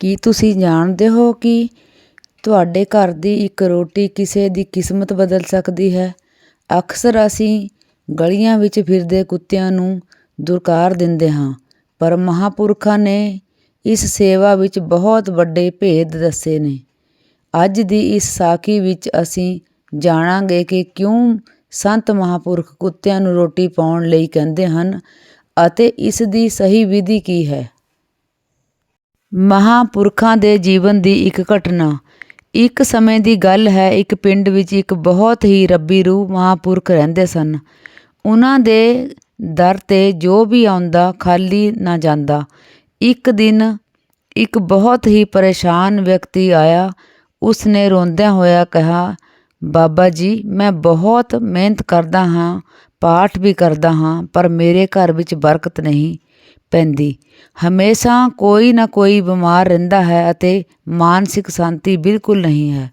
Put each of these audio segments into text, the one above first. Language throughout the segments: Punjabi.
ਕੀ ਤੁਸੀਂ ਜਾਣਦੇ ਹੋ ਕਿ ਤੁਹਾਡੇ ਘਰ ਦੀ ਇੱਕ ਰੋਟੀ ਕਿਸੇ ਦੀ ਕਿਸਮਤ ਬਦਲ ਸਕਦੀ ਹੈ? ਅਕਸਰ ਅਸੀਂ ਗਲੀਆਂ ਵਿੱਚ ਫਿਰਦੇ ਕੁੱਤਿਆਂ ਨੂੰ ਦੁਰਕਾਰ ਦਿੰਦੇ ਹਾਂ, ਪਰ ਮਹਾਂਪੁਰਖਾਂ ਨੇ ਇਸ ਸੇਵਾ ਵਿੱਚ ਬਹੁਤ ਵੱਡੇ ਭੇਦ ਦੱਸੇ ਨੇ। ਅੱਜ ਦੀ ਇਸ ਸਾਖੀ ਵਿੱਚ ਅਸੀਂ ਜਾਣਾਂਗੇ ਕਿ ਕਿਉਂ ਸੰਤ ਮਹਾਂਪੁਰਖ ਕੁੱਤਿਆਂ ਨੂੰ ਰੋਟੀ ਪਾਉਣ ਲਈ ਕਹਿੰਦੇ ਹਨ ਅਤੇ ਇਸ ਦੀ ਸਹੀ ਵਿਧੀ ਕੀ ਹੈ। ਮਹਾਂਪੁਰਖਾਂ ਦੇ ਜੀਵਨ ਦੀ ਇੱਕ ਘਟਨਾ। ਇੱਕ ਸਮੇਂ ਦੀ ਗੱਲ ਹੈ, ਇੱਕ ਪਿੰਡ ਵਿੱਚ ਇੱਕ ਬਹੁਤ ਹੀ ਰੱਬੀ ਰੂਹ ਮਹਾਂਪੁਰਖ ਰਹਿੰਦੇ ਸਨ। ਉਹਨਾਂ ਦੇ ਦਰ ਤੇ ਜੋ ਵੀ ਆਉਂਦਾ, ਖਾਲੀ ਨਾ ਜਾਂਦਾ। ਇੱਕ ਦਿਨ ਇੱਕ ਬਹੁਤ ਹੀ ਪਰੇਸ਼ਾਨ ਵਿਅਕਤੀ ਆਇਆ। ਉਸਨੇ ਰੋਂਦਿਆਂ ਹੋਇਆ ਕਿਹਾ, ਬਾਬਾ ਜੀ, ਮੈਂ ਬਹੁਤ ਮਿਹਨਤ ਕਰਦਾ ਹਾਂ, ਪਾਠ ਵੀ ਕਰਦਾ ਹਾਂ, ਪਰ ਮੇਰੇ ਘਰ ਵਿੱਚ ਬਰਕਤ ਨਹੀਂ। ਪੈਂਦੀ। ਹਮੇਸ਼ਾ ਕੋਈ ਨਾ ਕੋਈ ਬਿਮਾਰ ਰਹਿੰਦਾ ਹੈ ਅਤੇ ਮਾਨਸਿਕ ਸ਼ਾਂਤੀ ਬਿਲਕੁਲ ਨਹੀਂ ਹੈ।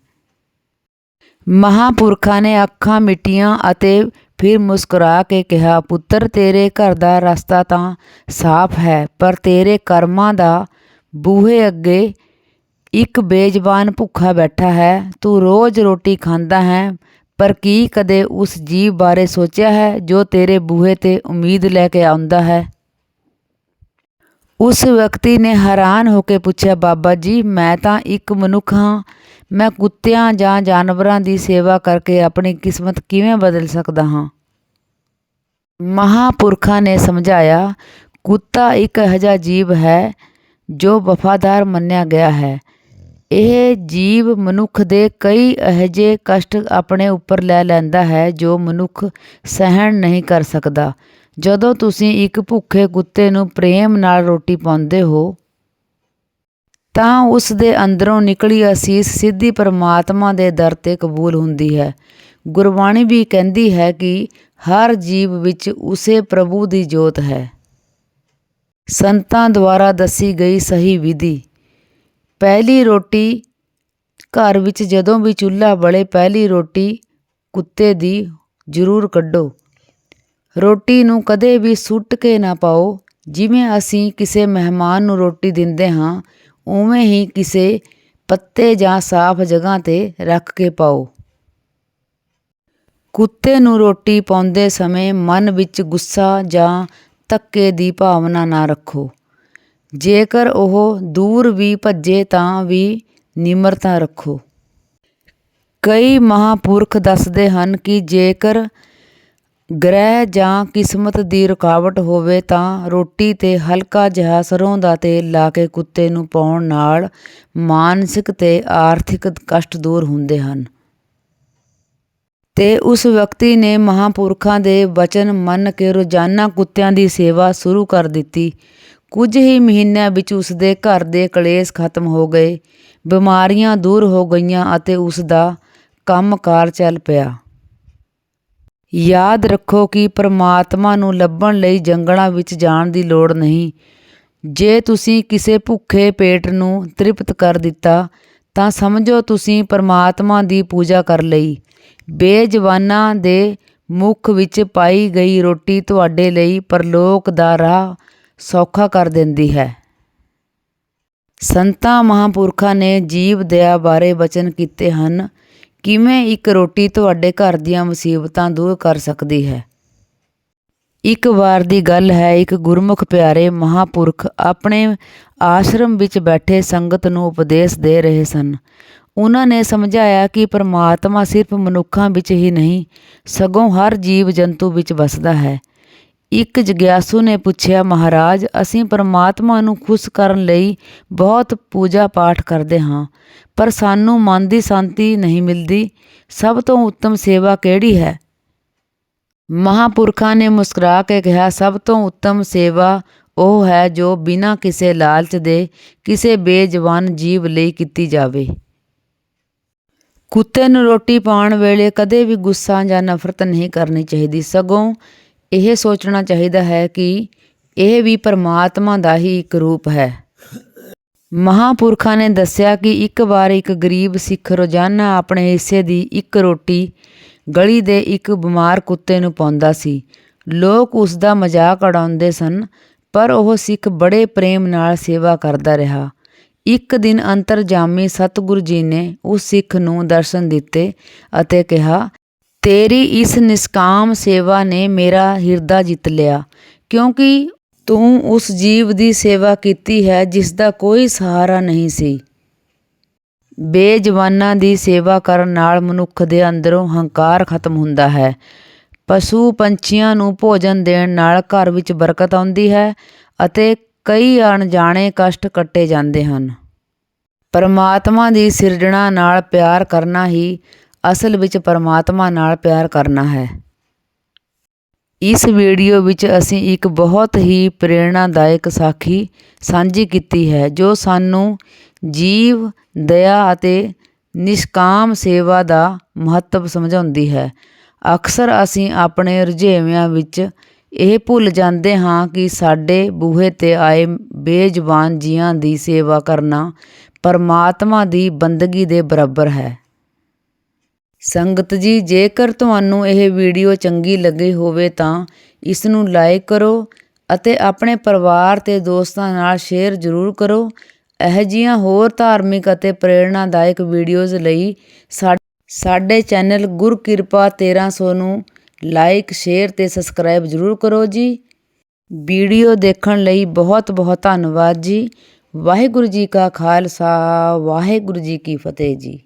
ਮਹਾਂਪੁਰਖਾਂ ਨੇ ਅੱਖਾਂ ਮਿਟੀਆਂ ਅਤੇ ਫਿਰ ਮੁਸਕਰਾ ਕੇ ਕਿਹਾ, ਪੁੱਤਰ, ਤੇਰੇ ਘਰ ਦਾ ਰਸਤਾ ਤਾਂ ਸਾਫ਼ ਹੈ, ਪਰ ਤੇਰੇ ਕਰਮਾਂ ਦਾ ਬੂਹੇ ਅੱਗੇ ਇੱਕ ਬੇਜ਼ਬਾਨ ਭੁੱਖਾ ਬੈਠਾ ਹੈ। ਤੂੰ ਰੋਜ਼ ਰੋਟੀ ਖਾਂਦਾ ਹੈ, ਪਰ ਕੀ ਕਦੇ ਉਸ ਜੀਵ ਬਾਰੇ ਸੋਚਿਆ ਹੈ ਜੋ ਤੇਰੇ ਬੂਹੇ ਤੇ ਉਮੀਦ ਲੈ ਕੇ ਆਉਂਦਾ ਹੈ? ਉਸ ਵਿਅਕਤੀ ਨੇ ਹੈਰਾਨ ਹੋ ਕੇ ਪੁੱਛਿਆ, ਬਾਬਾ ਜੀ, ਮੈਂ ਤਾਂ ਇੱਕ ਮਨੁੱਖ ਹਾਂ। ਮੈਂ ਕੁੱਤਿਆਂ ਜਾਂ ਜਾਨਵਰਾਂ ਦੀ ਸੇਵਾ ਕਰਕੇ ਆਪਣੀ ਕਿਸਮਤ ਕਿਵੇਂ ਬਦਲ ਸਕਦਾ ਹਾਂ? ਮਹਾਂਪੁਰਖਾਂ ਨੇ ਸਮਝਾਇਆ, ਕੁੱਤਾ ਇੱਕ ਅਜਿਹਾ ਜੀਵ ਹੈ ਜੋ ਵਫਾਦਾਰ ਮੰਨਿਆ ਗਿਆ ਹੈ। ਇਹ ਜੀਵ ਮਨੁੱਖ ਦੇ ਕਈ ਅਜਿਹੇ ਕਸ਼ਟ ਆਪਣੇ ਉੱਪਰ ਲੈ ਲੈਂਦਾ ਹੈ ਜੋ ਮਨੁੱਖ ਸਹਿਣ ਨਹੀਂ ਕਰ ਸਕਦਾ। ਜਦੋਂ ਤੁਸੀਂ ਇੱਕ ਭੁੱਖੇ ਕੁੱਤੇ ਨੂੰ ਪ੍ਰੇਮ ਨਾਲ ਰੋਟੀ ਪਾਉਂਦੇ ਹੋ, ਤਾਂ ਉਸ ਦੇ ਅੰਦਰੋਂ ਨਿਕਲੀ ਅਸੀਸ ਸਿੱਧੀ ਪਰਮਾਤਮਾ ਦੇ ਦਰ ਤੇ ਕਬੂਲ ਹੁੰਦੀ ਹੈ। ਗੁਰਬਾਣੀ ਵੀ ਕਹਿੰਦੀ ਹੈ ਕਿ ਹਰ ਜੀਵ ਵਿੱਚ ਉਸੇ ਪ੍ਰਭੂ ਦੀ ਜੋਤ ਹੈ। ਸੰਤਾਂ ਦੁਆਰਾ ਦੱਸੀ ਗਈ ਸਹੀ ਵਿਧੀ। ਪਹਿਲੀ ਰੋਟੀ ਘਰ ਵਿੱਚ ਜਦੋਂ ਵੀ ਚੁੱਲ੍ਹਾ ਬਲੇ ਪਹਿਲੀ ਰੋਟੀ ਕੁੱਤੇ ਦੀ ਜ਼ਰੂਰ ਕੱਢੋ। ਰੋਟੀ ਨੂੰ ਕਦੇ ਵੀ ਸੁੱਟ ਕੇ ਨਾ ਪਾਓ। ਜਿਵੇਂ ਅਸੀਂ ਕਿਸੇ ਮਹਿਮਾਨ ਨੂੰ ਰੋਟੀ ਦਿੰਦੇ ਹਾਂ, ਉਵੇਂ ਹੀ ਕਿਸੇ ਪੱਤੇ ਜਾਂ ਸਾਫ਼ ਜਗ੍ਹਾ ਤੇ ਰੱਖ ਕੇ ਪਾਓ। ਕੁੱਤੇ ਨੂੰ ਰੋਟੀ ਪਾਉਂਦੇ ਸਮੇਂ ਮਨ ਵਿੱਚ ਗੁੱਸਾ ਜਾਂ ਧੱਕੇ ਦੀ ਭਾਵਨਾ ਨਾ ਰੱਖੋ। ਜੇਕਰ ਉਹ ਦੂਰ ਵੀ ਭੱਜੇ ਤਾਂ ਵੀ ਨਿਮਰਤਾ ਰੱਖੋ। ਕਈ ਮਹਾਂਪੁਰਖ ਦੱਸਦੇ ਹਨ ਕਿ ਜੇਕਰ ਗ੍ਰਹਿ ਜਾਂ ਕਿਸਮਤ ਦੀ ਰੁਕਾਵਟ ਹੋਵੇ ਤਾਂ ਰੋਟੀ ਤੇ ਹਲਕਾ ਜਿਹਾ ਸਰ੍ਹੋਂ ਦਾ ਤੇਲ ਲਾ ਕੇ ਕੁੱਤੇ ਨੂੰ ਪਾਉਣ ਨਾਲ ਮਾਨਸਿਕ ਅਤੇ ਆਰਥਿਕ ਕਸ਼ਟ ਦੂਰ ਹੁੰਦੇ ਹਨ। ਅਤੇ ਉਸ ਵਿਅਕਤੀ ਨੇ ਮਹਾਂਪੁਰਖਾਂ ਦੇ ਵਚਨ ਮੰਨ ਕੇ ਰੋਜ਼ਾਨਾ ਕੁੱਤਿਆਂ ਦੀ ਸੇਵਾ ਸ਼ੁਰੂ ਕਰ ਦਿੱਤੀ। ਕੁਝ ਹੀ ਮਹੀਨਿਆਂ ਵਿੱਚ ਉਸ ਦੇ ਘਰ ਦੇ ਕਲੇਸ਼ ਖਤਮ ਹੋ ਗਏ, ਬਿਮਾਰੀਆਂ ਦੂਰ ਹੋ ਗਈਆਂ ਅਤੇ ਉਸ ਦਾ ਕੰਮਕਾਰ ਚੱਲ ਪਿਆ। ਯਾਦ ਰੱਖੋ ਕਿ ਪਰਮਾਤਮਾ ਨੂੰ ਲੱਭਣ ਲਈ ਜੰਗਲਾਂ ਵਿੱਚ ਜਾਣ ਦੀ ਲੋੜ ਨਹੀਂ। ਜੇ ਤੁਸੀਂ ਕਿਸੇ ਭੁੱਖੇ ਪੇਟ ਨੂੰ ਤ੍ਰਿਪਤ ਕਰ ਦਿੱਤਾ, ਤਾਂ ਸਮਝੋ ਤੁਸੀਂ ਪਰਮਾਤਮਾ ਦੀ ਪੂਜਾ ਕਰ ਲਈ। ਬੇਜ਼ਬਾਨਾਂ ਦੇ ਮੁਖ ਵਿੱਚ ਪਾਈ ਗਈ ਰੋਟੀ ਤੁਹਾਡੇ ਲਈ ਪਰਲੋਕ ਦਾ ਰਾਹ ਸੌਖਾ ਕਰ ਦਿੰਦੀ ਹੈ। ਸੰਤਾਂ ਮਹਾਂਪੁਰਖਾਂ ਨੇ ਜੀਵ ਦਇਆ ਬਾਰੇ ਬਚਨ ਕੀਤੇ ਹਨ। ਕਿਵੇਂ ਇੱਕ ਰੋਟੀ ਤੁਹਾਡੇ ਘਰ ਦੀਆਂ ਮੁਸੀਬਤਾਂ ਦੂਰ ਕਰ ਸਕਦੀ ਹੈ? ਇੱਕ ਵਾਰ ਦੀ ਗੱਲ ਹੈ, ਇੱਕ ਗੁਰਮੁਖ ਪਿਆਰੇ ਮਹਾਪੁਰਖ ਆਪਣੇ ਆਸ਼ਰਮ ਵਿੱਚ ਬੈਠੇ ਸੰਗਤ ਨੂੰ ਉਪਦੇਸ਼ ਦੇ ਰਹੇ ਸਨ। ਉਹਨਾਂ ਨੇ ਸਮਝਾਇਆ ਕਿ ਪਰਮਾਤਮਾ ਸਿਰਫ ਮਨੁੱਖਾਂ ਵਿੱਚ ਹੀ ਨਹੀਂ, ਸਗੋਂ ਹਰ ਜੀਵ ਜੰਤੂ ਵਿੱਚ ਵਸਦਾ ਹੈ। ਇੱਕ ਜਗਿਆਸੂ ਨੇ ਪੁੱਛਿਆ, ਮਹਾਰਾਜ, ਅਸੀਂ ਪਰਮਾਤਮਾ ਨੂੰ ਖੁਸ਼ ਕਰਨ ਲਈ ਬਹੁਤ ਪੂਜਾ ਪਾਠ ਕਰਦੇ ਹਾਂ, ਪਰ ਸਾਨੂੰ ਮਨ ਦੀ ਸ਼ਾਂਤੀ ਨਹੀਂ ਮਿਲਦੀ। ਸਭ ਤੋਂ ਉੱਤਮ ਸੇਵਾ ਕਿਹੜੀ ਹੈ? ਮਹਾਪੁਰਖਾਂ ਨੇ ਮੁਸਕਰਾ ਕੇ ਕਿਹਾ, ਸਭ ਤੋਂ ਉੱਤਮ ਸੇਵਾ ਉਹ ਹੈ ਜੋ ਬਿਨਾਂ ਕਿਸੇ ਲਾਲਚ ਦੇ ਕਿਸੇ ਬੇਜਵਾਨ ਜੀਵ ਲਈ ਕੀਤੀ ਜਾਵੇ। ਕੁੱਤੇ ਨੂੰ ਰੋਟੀ ਪਾਉਣ ਵੇਲੇ ਕਦੇ ਵੀ ਗੁੱਸਾ ਜਾਂ ਨਫ਼ਰਤ ਨਹੀਂ ਕਰਨੀ ਚਾਹੀਦੀ। ਸਗੋਂ ਇਹ ਸੋਚਣਾ ਚਾਹੀਦਾ ਹੈ ਕਿ ਇਹ ਵੀ ਪਰਮਾਤਮਾ ਦਾ ਹੀ ਇੱਕ ਰੂਪ ਹੈ। ਮਹਾਪੁਰਖਾਂ ਨੇ ਦੱਸਿਆ ਕਿ ਇੱਕ ਵਾਰ ਇੱਕ ਗਰੀਬ ਸਿੱਖ ਰੋਜ਼ਾਨਾ ਆਪਣੇ ਹਿੱਸੇ ਦੀ ਇੱਕ ਰੋਟੀ ਗਲੀ ਦੇ ਇੱਕ ਬਿਮਾਰ ਕੁੱਤੇ ਨੂੰ ਪਾਉਂਦਾ ਸੀ। ਲੋਕ ਉਸ ਦਾ ਮਜ਼ਾਕ ਉਡਾਉਂਦੇ ਸਨ, ਪਰ ਉਹ ਸਿੱਖ ਬੜੇ ਪ੍ਰੇਮ ਨਾਲ ਸੇਵਾ ਕਰਦਾ ਰਿਹਾ। ਇੱਕ ਦਿਨ ਅੰਤਰਜਾਮੀ ਸਤਿਗੁਰੂ ਜੀ ਨੇ ਉਸ ਸਿੱਖ ਨੂੰ ਦਰਸ਼ਨ ਦਿੱਤੇ ਅਤੇ ਕਿਹਾ ਤੇਰੀ ਇਸ ਨਿਸਕਾਮ ਸੇਵਾ ਨੇ ਮੇਰਾ ਹਿਰਦਾ ਜਿੱਤ ਲਿਆ। ਕਿਉਂਕਿ ਤੂੰ ਉਸ ਜੀਵ ਦੀ ਸੇਵਾ ਕੀਤੀ ਹੈ, ਜਿਸ ਦਾ ਕੋਈ ਸਹਾਰਾ ਨਹੀਂ ਸੀ। ਬੇਜਵਾਨਾਂ ਦੀ ਸੇਵਾ ਕਰਨ ਨਾਲ ਮਨੁੱਖ ਦੇ ਅੰਦਰੋਂ ਹੰਕਾਰ ਖਤਮ ਹੁੰਦਾ ਹੈ। ਪਸ਼ੂ ਪੰਛੀਆਂ ਨੂੰ ਭੋਜਨ ਦੇਣ ਨਾਲ ਘਰ ਵਿੱਚ ਬਰਕਤ ਆਉਂਦੀ ਹੈ ਅਤੇ ਕਈ ਅਣਜਾਣੇ ਕਸ਼ਟ ਕੱਟੇ ਜਾਂਦੇ ਹਨ। ਪਰਮਾਤਮਾ ਦੀ ਸਿਰਜਣਾ ਨਾਲ ਪਿਆਰ ਕਰਨਾ ਹੀ ਅਸਲ ਵਿੱਚ ਪਰਮਾਤਮਾ ਨਾਲ ਪਿਆਰ ਕਰਨਾ ਹੈ। ਇਸ ਵੀਡੀਓ ਵਿੱਚ ਅਸੀਂ ਇੱਕ ਬਹੁਤ ਹੀ ਪ੍ਰੇਰਣਾਦਾਇਕ ਸਾਖੀ ਸਾਂਝੀ ਕੀਤੀ ਹੈ, ਜੋ ਸਾਨੂੰ ਜੀਵ, ਦਇਆ ਅਤੇ ਨਿਸ਼ਕਾਮ ਸੇਵਾ ਦਾ ਮਹੱਤਵ ਸਮਝਾਉਂਦੀ ਹੈ। ਅਕਸਰ ਅਸੀਂ ਆਪਣੇ ਰੁਝੇਵਿਆਂ ਵਿੱਚ ਇਹ ਭੁੱਲ ਜਾਂਦੇ ਹਾਂ ਕਿ ਸਾਡੇ ਬੂਹੇ ਤੇ ਆਏ ਬੇਜ਼ਬਾਨ ਜੀਆਂ ਦੀ ਸੇਵਾ ਕਰਨਾ ਪਰਮਾਤਮਾ ਦੀ ਬੰਦਗੀ ਦੇ ਬਰਾਬਰ ਹੈ। ਸੰਗਤ ਜੀ, ਜੇਕਰ ਤੁਹਾਨੂੰ ਇਹ ਵੀਡੀਓ ਚੰਗੀ ਲੱਗੀ ਹੋਵੇ ਤਾਂ ਇਸ ਨੂੰ ਲਾਈਕ ਕਰੋ ਅਤੇ ਆਪਣੇ ਪਰਿਵਾਰ ਤੇ ਦੋਸਤਾਂ ਨਾਲ ਸ਼ੇਅਰ ਜ਼ਰੂਰ ਕਰੋ। ਇਹ ਜੀਆਂ ਹੋਰ ਧਾਰਮਿਕ ਅਤੇ ਪ੍ਰੇਰਣਾਦਾਇਕ ਵੀਡੀਓਜ਼ ਲਈ ਸਾਡੇ ਚੈਨਲ ਗੁਰਕਿਰਪਾ 1300 ਨੂੰ ਲਾਈਕ, ਸ਼ੇਅਰ ਤੇ ਸਬਸਕ੍ਰਾਈਬ ਜ਼ਰੂਰ ਕਰੋ ਜੀ। ਵੀਡੀਓ ਦੇਖਣ ਲਈ ਬਹੁਤ ਬਹੁਤ ਧੰਨਵਾਦ ਜੀ। ਵਾਹਿਗੁਰੂ ਜੀ ਕਾ ਖਾਲਸਾ, ਵਾਹਿਗੁਰੂ ਜੀ ਕੀ ਫਤਿਹ ਜੀ।